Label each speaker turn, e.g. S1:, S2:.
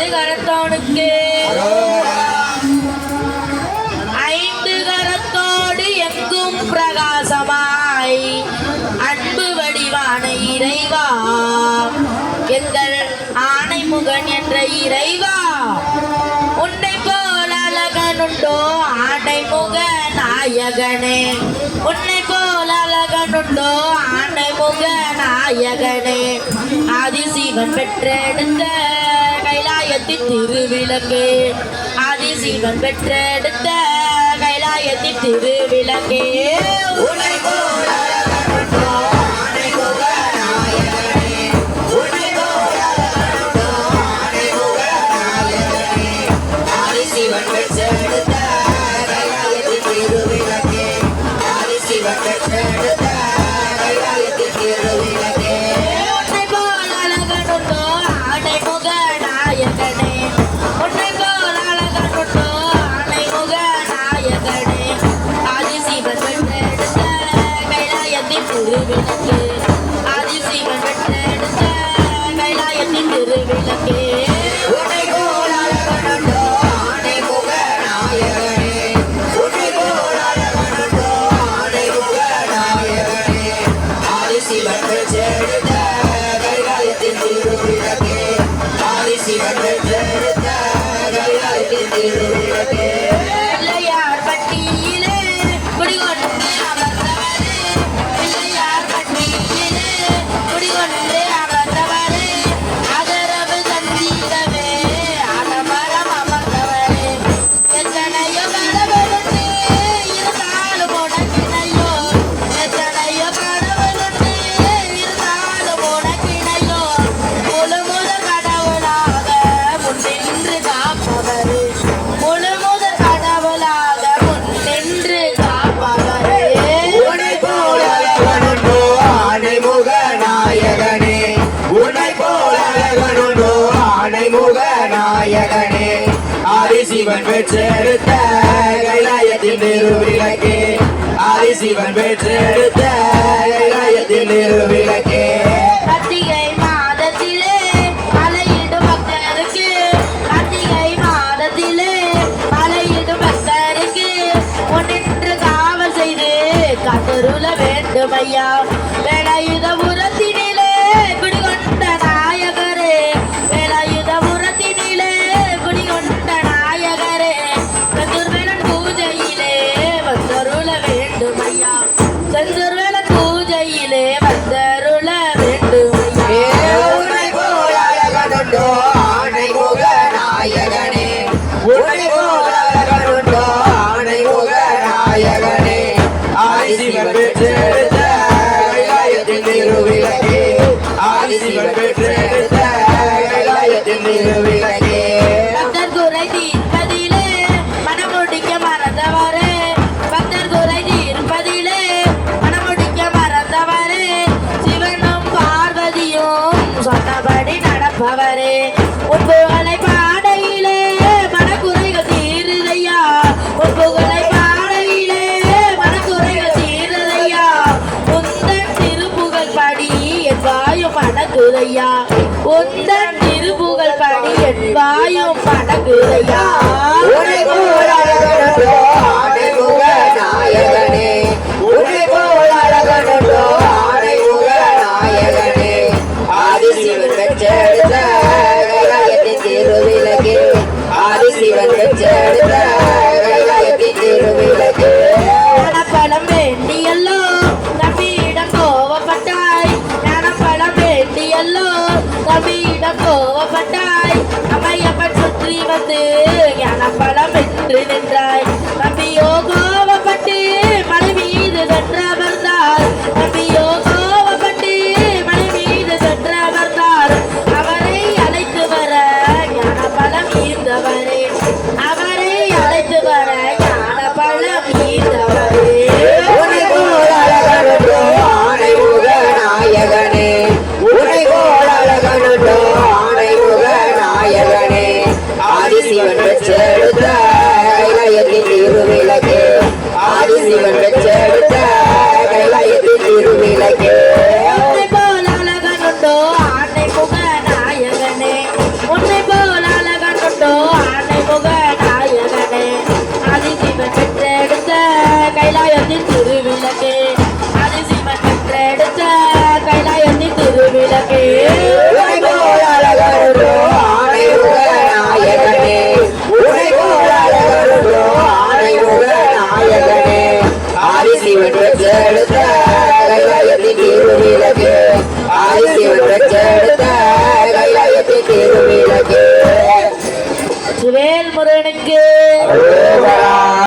S1: ஐந்து கரத்தோனுக்கு ஐந்து கரத்தோடு எங்கும் பிரகாசமாய். அன்பு வடிவான இறைவா எங்கள் ஆணைமுகன் என்ற இறைவா. உன்னை போல் அழகனுண்டோ ஆணைமுக நாயகனே. உன்னை போல் அழகனுண்டோ ஆணைமுக நாயகனே. ஆதிசீவன் பெற்றெடுத்த கைலாயத்தி திருவிளக்கு. ஆதிசீவன் பெற்றெடுத்த கைலாயத்தி திருவிளக்கே. Yeah. de living like es. Adhisivan பெற்றெடுத்த கைலாயத்தின் திருவிளக்கே ஆதிசிவன் பெற்றெடுத்த கைலாயத்தின் திருவிளக்கே காத்தருள வேண்டும் ஐயா. வேணா இத உரத்தினிலே குடிக மறந்தவரே பக்தர் குறைஞ்சி இருப்பதிலே மனமுடிக்க மறந்தவரே சிவனும் பார்வதியும் சொன்னபடி நடப்பவரே. உட்புற படகுதையா? உந்த திருப்புகழ் படி என் வாயும்
S2: படகுதையா ஆதிசிவன்
S1: வீணம் கோவப்பட்டாய் அமையப்பன் சுற்றி வந்து ஞானப்படம் என்று நின்றாய் good.